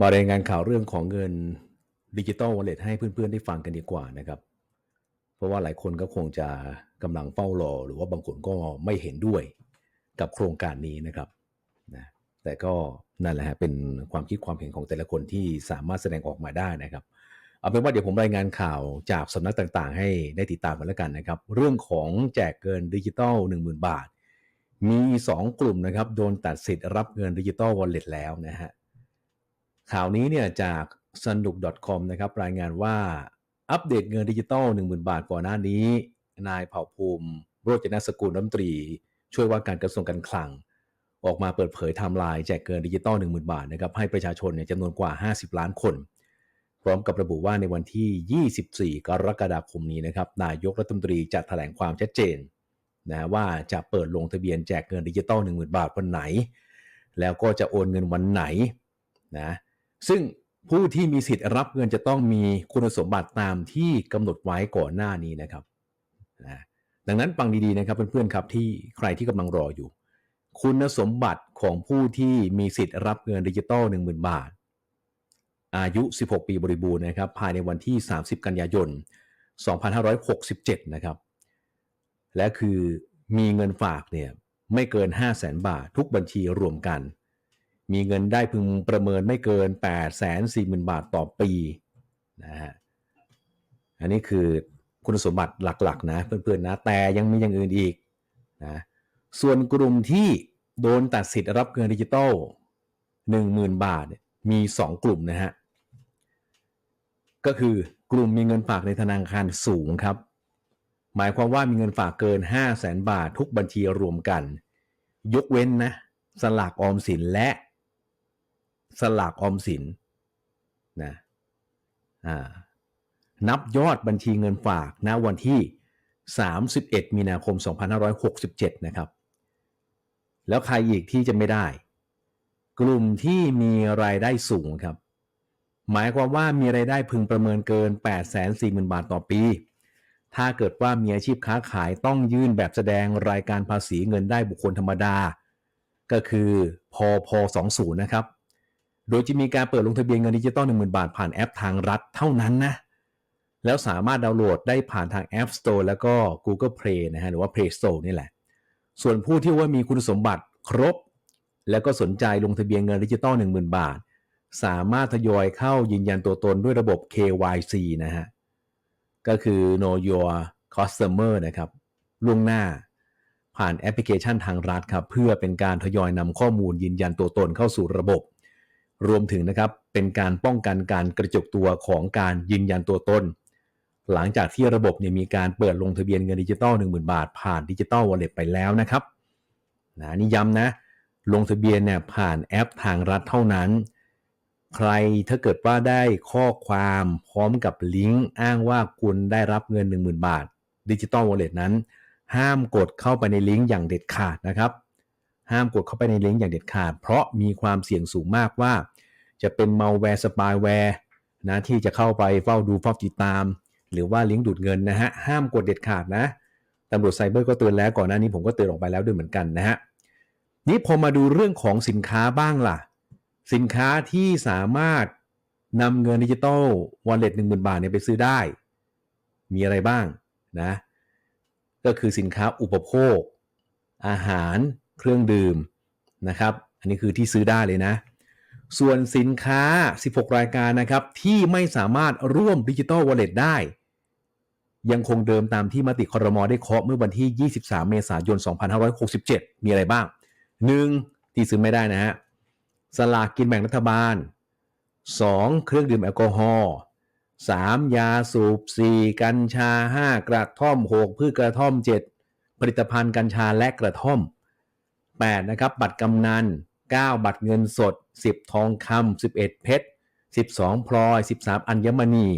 มารายงานข่าวเรื่องของเงินดิจิ t a ลวอลเล็ตให้เพื่อนๆได้ฟังกันดีกว่านะครับ เพราะว่าหลายคนก็คงจะกำลังเฝ้ารอ หรือว่าบางคนก็ไม่เห็นด้วยกับโครงการนี้นะครับนะแต่ก็นั่นแหละฮะเป็นความคิดความเห็นของแต่ละคนที่สามารถแสดงออกมาได้นะครับ เอาเป็นว่าเดี๋ยวผมรายงานข่าวจากสำนักต่างๆ ให้ได้ติดตามกันแล้วกันนะครับ เรื่องของแจกเงินดิจิตอล10,000 บาท มี 2 กลุ่มนะครับโดนตัดสิทธิ์รับเงินดิจิตอลวอลเล็ตแล้วนะฮะ ข่าวนี้เนี่ยจากสนุก .com นะครับรายงานว่าอัปเดตเงินดิจิตอล10,000 บาทก่อนหน้านี้ นายเผ่าภูมิ โรจนสกุลรัฐมนตรี ช่วยว่าการกระทรวงการคลัง ออกมาเปิดเผยไทม์ไลน์แจกเงินดิจิตอล10,000 บาทนะครับให้ประชาชนเนี่ยจำนวนกว่า 50 ล้านคน พร้อมกับระบุว่าในวันที่ 24 กรกฎาคมนี้นะครับนายกรัฐมนตรีจะแถลงความชัดเจนนะว่าจะเปิดลงทะเบียนแจกเงินดิจิตอล10,000 บาทวันไหน แล้วก็จะโอนเงินวันไหนนะ ซึ่งผู้ที่มีสิทธิ์รับเงินจะต้องมีคุณสมบัติตามที่กำหนดไว้ก่อนหน้านี้นะครับนะดังนั้นฟังดีๆนะครับเพื่อนๆครับที่ใครที่กำลังรออยู่ คุณสมบัติของผู้ที่มีสิทธิ์รับเงินดิจิตอล10,000 บาท อายุ 16 ปีบริบูรณ์นะครับ ภายในวันที่ 30 กันยายน 2567 นะครับ และคือมีเงินฝากเนี่ยไม่เกิน 5 0 0 0 0 0 บาททุกบัญชีรวมกัน มีเงินได้พึงประเมินไม่เกิน 8 4 0 0 0 0 บาทต่อปีนะฮะอันนี้คือคุณสมบัติหลักๆ นะเพื่อนๆนะแต่ยังมีอย่างอื่นอีกนะส่วนกลุ่มที่โดนตัดสิทธิ์รับเงินดิจิตอล10,000 บาทมี 2 กลุ่มนะฮะก็คือกลุ่มมีเงินฝากในธนาคารสูงครับ หมายความว่ามีเงินฝากเกิน 5 0 0แสนบาททุกบัญชีรวมกัน ยกเว้นนะสลากออมสินและ สลากออมสินนะอ่านับยอดบัญชีเงินฝากณวันที่ 31 มีนาคม 2567 นะครับ แล้วใครอีกที่จะไม่ได้ กลุ่มที่มีรายได้สูงครับ หมายความว่ามีรายได้พึงประเมินเกิน 840,000 บาทต่อปี ถ้าเกิดว่ามีอาชีพค้าขายต้องยื่นแบบแสดงรายการภาษีเงินได้บุคคลธรรมดา ก็คือพอพ20 นะครับ โดยจะมีการเปิดลงทะเบียนเงินดิจิตอล10,000 บาทผ่านแอปทางรัฐเท่านั้นนะ แล้วสามารถดาวน์โหลดได้ผ่านทาง App Store แล้วก็ Google Play นะฮะหรือว่า Play Store นี่แหละ ส่วนผู้ที่ว่ามีคุณสมบัติครบ แล้วก็สนใจลงทะเบียนเงินดิจิตอล10,000 บาท สามารถทยอยเข้ายืนยันตัวตนด้วยระบบ KYC นะฮะก็คือ Know Your Customer นะครับล่วงหน้าผ่านแอปพลิเคชันทางรัฐครับเพื่อเป็นการทยอยนำข้อมูลยืนยันตัวตนเข้าสู่ระบบ รวมถึงนะครับเป็นการป้องกันการกระจุกตัวของการยืนยันตัวตน หลังจากที่ระบบเนี่ยมีการเปิดลงทะเบียนเงินดิจิตอล10,000 บาท ผ่านดิจิตอลวอลเล็ตไปแล้วนะครับนะนี่ย้ำนะ ลงทะเบียนเนี่ยผ่านแอปทางรัฐเท่านั้น ใครถ้าเกิดว่าได้ข้อความพร้อมกับลิงก์อ้างว่าคุณได้รับเงิน 10,000 บาทดิจิตอลวอลเล็ตนั้น ห้ามกดเข้าไปในลิงก์อย่างเด็ดขาดนะครับ ห้ามกดเข้าไปในลิงก์อย่างเด็ดขาด เพราะมีความเสี่ยงสูงมากว่า จะเป็นมัลแวร์สปายแวร์นะที่จะเข้าไปเฝ้าดูเฝ้าติดตาม หรือว่าลิงก์ดูดเงินนะฮะห้ามกดเด็ดขาดนะตำรวจไซเบอร์ก็เตือนแล้วก่อนหน้านี้ผมก็เตือนออกไปแล้วด้วยเหมือนกันนะฮะนี่พอมาดูเรื่องของสินค้าบ้างล่ะ สินค้าที่สามารถนำเงินดิจิตอลวอลเล็ตหนึ่งหมื่นบาทเนี่ยไปซื้อได้ มีอะไรบ้างนะก็คือสินค้าอุปโภค อาหาร เครื่องดื่มนะครับ อันนี้คือที่ซื้อได้เลยนะ ส่วนสินค้า 16 รายการนะครับ ที่ไม่สามารถร่วมดิจิ t a ลวอลเล็ตได้ ยังคงเดิมตามที่มติคอรมอได้เคาะเมื่อวันที่ 23 เมษายน 2567 มีอะไรบ้าง 1. ที่ซื้อไม่ได้นะฮะสลากกินแบ่งรัฐบาล 2. เครื่องดื่มแอลกอฮอล์ 3. ยาสูบ 4. กัญชา 5. กระท่อม 6. พืชกระท่อม 7. ผลิตภัณฑ์กัญชาและกระท่อม 8. นะครับ บัตรกำนัน 9. บัตรเงินสด 10 ทองคำ11 เพชร 12 พลอย 13 อัญมณี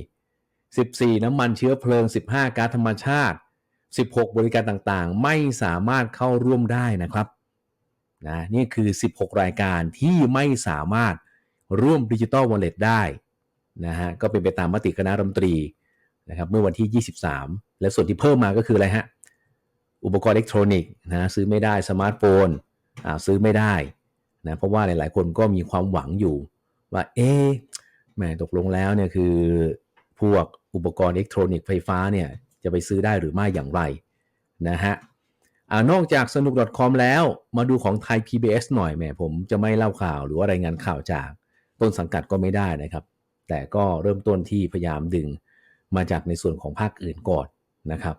14 น้ำมันเชื้อเพลิง 15 ก๊าซธรรมชาติ 16 บริการต่างๆ ไม่สามารถเข้าร่วมได้นะครับนะนี่คือ 16 รายการที่ไม่สามารถร่วมดิจิ t a ลวอลเล็ตได้นะฮะก็เป็นไปตามมติคณะรัฐมนตรีนะครับเมื่อวันที่ 23 และส่วนที่เพิ่มมาก็คืออะไรฮะ อุปกรณ์อิเล็กทรอนิกส์นะซื้อไม่ได้สมาร์ทโฟน ซื้อไม่ได้นะเพราะว่าหลาย ๆ คนก็มีความหวังอยู่ว่าเอ๊ะแหมตกลงแล้วเนี่ยคือพวกอุปกรณ์อิเล็กทรอนิกส์ไฟฟ้าเนี่ยจะไปซื้อได้หรือไม่อย่างไรนะฮะอนอกจากสนุก .com แล้วมาดูของไทย PBS หน่อยแหมผมจะไม่เล่าข่าวหรือว่ารายงานข่าวจากต้นสังกัดก็ไม่ได้นะครับ แต่ก็เริ่มต้นที่พยายามดึงมาจากในส่วนของภาคอื่นก่อนนะครับ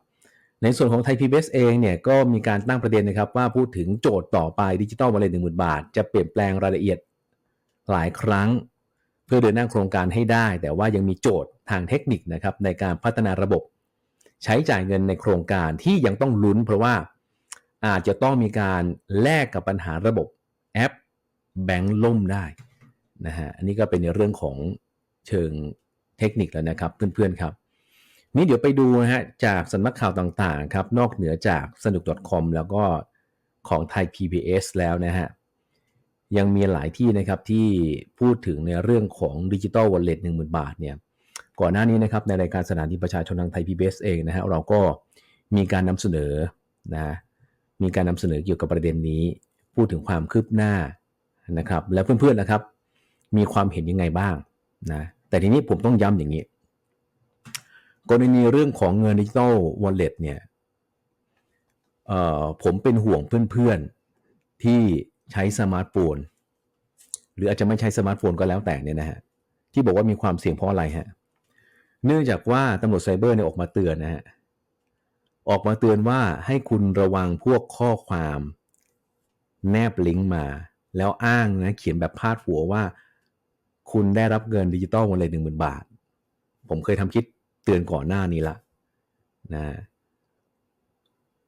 ในส่วนของไทย PBS เองเนี่ยก็มีการตั้งประเด็นนะครับว่าพูดถึงโจทย์ต่อไปดิจิตอลวอลเล็ตหนึ่งหมื่นบาท จะเปลี่ยนแปลงรายละเอียดหลายครั้ง เพื่อเดินหน้าโครงการให้ได้ แต่ว่ายังมีโจทย์ทางเทคนิคนะครับในการพัฒนาระบบ ใช้จ่ายเงินในโครงการที่ยังต้องลุ้น เพราะว่าอาจจะต้องมีการแลกกับปัญหาระบบแอปแบงค์ล่มได้นะฮะอันนี้ก็เป็นในเรื่องของเชิงเทคนิคแล้วนะครับเพื่อนๆครับ นี่เดี๋ยวไปดูนะฮะจากสำนักข่าวต่างๆครับนอกเหนือจากสนุก .com แล้วก็ของไทย PBS แล้วนะฮะยังมีหลายที่นะครับที่พูดถึงในเรื่องของดิจิตอลวอลเล็ตหนึ่งหมื่นบาทเนี่ยก่อนหน้านี้นะครับในรายการสถานีประชาชนทางไทย PBS เองนะฮะเราก็มีการนำเสนอนะมีการนำเสนอเกี่ยวกับประเด็นนี้ พูดถึงความคืบหน้านะครับ แล้วเพื่อนๆนะครับ มีความเห็นยังไงบ้างนะแต่ทีนี้ผมต้องย้ำอย่างนี้ กรณีเรื่องของเงินดิจิตอลวอลเล็ตเนี่ยผมเป็นห่วงเพื่อนๆที่ใช้สมาร์ทโฟนหรืออาจจะไม่ใช้สมาร์ทโฟนก็แล้วแต่เนี่ยนะฮะที่บอกว่ามีความเสี่ยงเพราะอะไรฮะเนื่องจากว่าตำรวจไซเบอร์เนี่ยออกมาเตือนนะฮะออกมาเตือนว่าให้คุณระวังพวกข้อความ แนบลิงก์มา แล้วอ้างนะเขียนแบบพาดหัวว่า คุณได้รับเงินดิจิตอลวันละหนึ่งหมื่นบาท ผมเคยทำคลิป เตือนก่อนหน้านี้ละนะ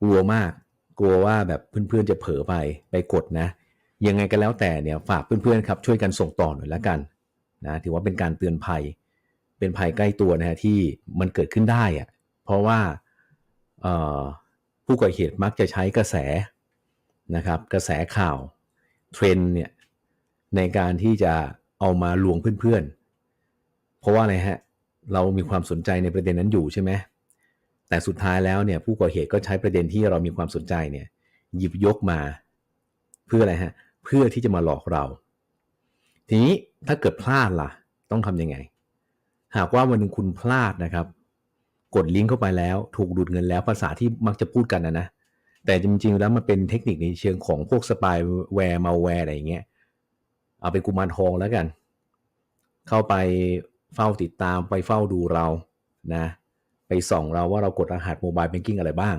กลัวมากกลัวว่าแบบเพื่อนๆจะเผลอไปไปกดนะ ยังไงก็แล้วแต่เนี่ยฝากเพื่อนๆครับช่วยกันส่งต่อหน่อยละกันนะถือว่าเป็นการเตือนภัย เป็นภัยใกล้ตัวนะฮะที่มันเกิดขึ้นได้อะเพราะว่าผู้ก่อเหตุมักจะใช้กระแสนะครับ กระแสข่าวเทรนเนี่ยในการที่จะเอามาลวงเพื่อนๆ เพราะว่าอะไรฮะ เรามีความสนใจในประเด็นนั้นอยู่ใช่ไหมแต่สุดท้ายแล้วเนี่ยผู้ก่อเหตุก็ใช้ประเด็นที่เรามีความสนใจเนี่ยหยิบยกมา เพื่ออะไรฮะเพื่อที่จะมาหลอกเรา ทีนี้ถ้าเกิดพลาดล่ะ ต้องทำยังไง หากว่าวันหนึ่งคุณพลาดนะครับ กดลิงก์เข้าไปแล้ว ถูกดูดเงินแล้วภาษาที่มักจะพูดกันนะนะแต่จริงๆแล้วมันเป็นเทคนิคในเชิงของพวกสปายแวร์มาแวร์อะไรอย่างเงี้ยเอาเป็นกุมารทองแล้วกัน เข้าไป เฝ้าติดตามไปเฝ้าดูเรานะไปส่องเราว่าเรากดรหัสโมบายแบงกิ้งอะไรบ้าง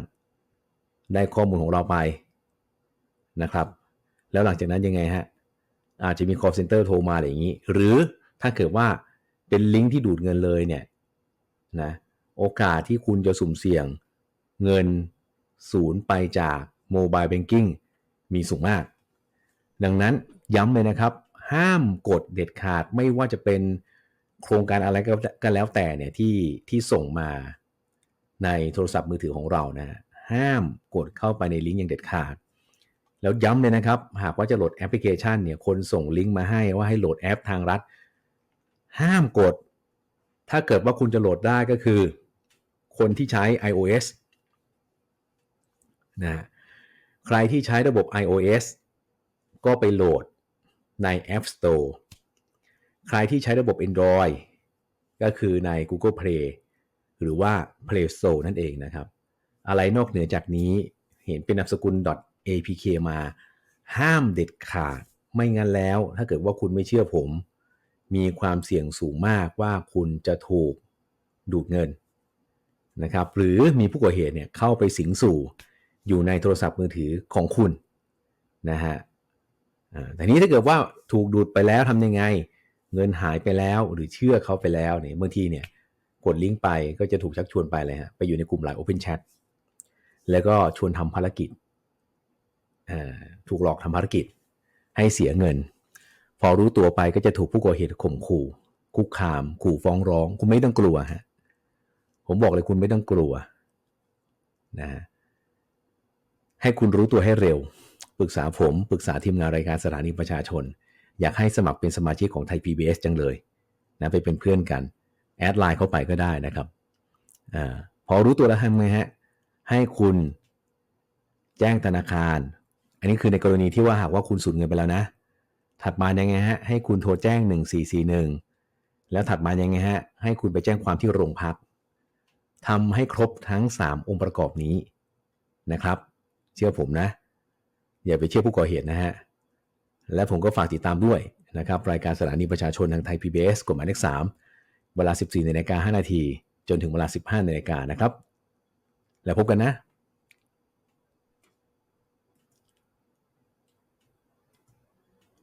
ได้ข้อมูลของเราไปนะครับ แล้วหลังจากนั้นยังไงฮะอาจจะมี call center โทรมาอะไรอย่างนี้ หรือถ้าเกิดว่าเป็นลิงก์ที่ดูดเงินเลยเนี่ยนะโอกาสที่คุณจะสุ่มเสี่ยงเงินศูนย์ไปจากโมบายแบงกิ้งมีสูงมาก ดังนั้นย้ำเลยนะครับ ห้ามกดเด็ดขาดไม่ว่าจะเป็น โครงการอะไรก็แล้วแต่เนี่ยที่ที่ส่งมาในโทรศัพท์มือถือของเรานะห้ามกดเข้าไปในลิงก์อย่างเด็ดขาด แล้วย้ำเลยนะครับ หากว่าจะโหลดแอปพลิเคชันเนี่ยคนส่งลิงก์มาให้ว่าให้โหลดแอปทางรัฐ ห้ามกด ถ้าเกิดว่าคุณจะโหลดได้ก็คือ คนที่ใช้ iOS นะใครที่ใช้ระบบ iOS ก็ไปโหลดใน App Store ใครที่ใช้ระบบ Android ก็คือใน Google Play หรือว่า Play Store นั่นเองนะครับ อะไรนอกเหนือจากนี้เห็นเป็นนามสกุล .apk มาห้ามเด็ดขาด ไม่งั้นแล้ว ถ้าเกิดว่าคุณไม่เชื่อผม มีความเสี่ยงสูงมากว่าคุณจะถูกดูดเงินนะครับ หรือมีผู้ก่อเหตุเนี่ยเข้าไปสิงสู่อยู่ในโทรศัพท์มือถือของคุณนะฮะแต่นี้ถ้าเกิดว่าถูกดูดไปแล้วทำยังไง เงินหายไปแล้วหรือเชื่อเขาไปแล้วเนี่ยบางทีเนี่ยกดลิงก์ไปก็จะถูกชักชวนไปเลยฮะไปอยู่ในกลุ่มไลน์ Open Chat แล้วก็ชวนทำภารกิจถูกหลอกทำภารกิจให้เสียเงิน พอรู้ตัวไปก็จะถูกผู้ก่อเหตุข่มขู่ คุกคาม ขู่ฟ้องร้อง คุณไม่ต้องกลัวฮะผมบอกเลยคุณไม่ต้องกลัวนะให้คุณรู้ตัวให้เร็ว ปรึกษาผม ปรึกษาทีมงานรายการสถานีประชาชน อยากให้สมัครเป็นสมาชิกของไทย PBS จังเลยนะไปเป็นเพื่อนกัน แอดไลน์เข้าไปก็ได้นะครับอพอรู้ตัวแล้วทำไงฮะให้คุณแจ้งธนาคาร อันนี้คือในกรณีที่ว่าหากว่าคุณสูญเงินไปแล้วนะ ถัดมายังไงฮะให้คุณโทรแจ้ง 1441 แล้วถัดมายังไงฮะให้คุณไปแจ้งความที่โรงพักทำให้ครบทั้ง 3 องค์ประกอบนี้นะครับ เชื่อผมนะ อย่าไปเชื่อผู้ก่อเหตุนะฮะ และผมก็ฝากติดตามด้วยนะครับรายการสถานีประชาชนทางไทย PBS กฎหมายเลข3เวลา 14นาฬิกา5นาทีจนถึงเวลา 15นาฬิกานะครับ แล้วพบกันนะ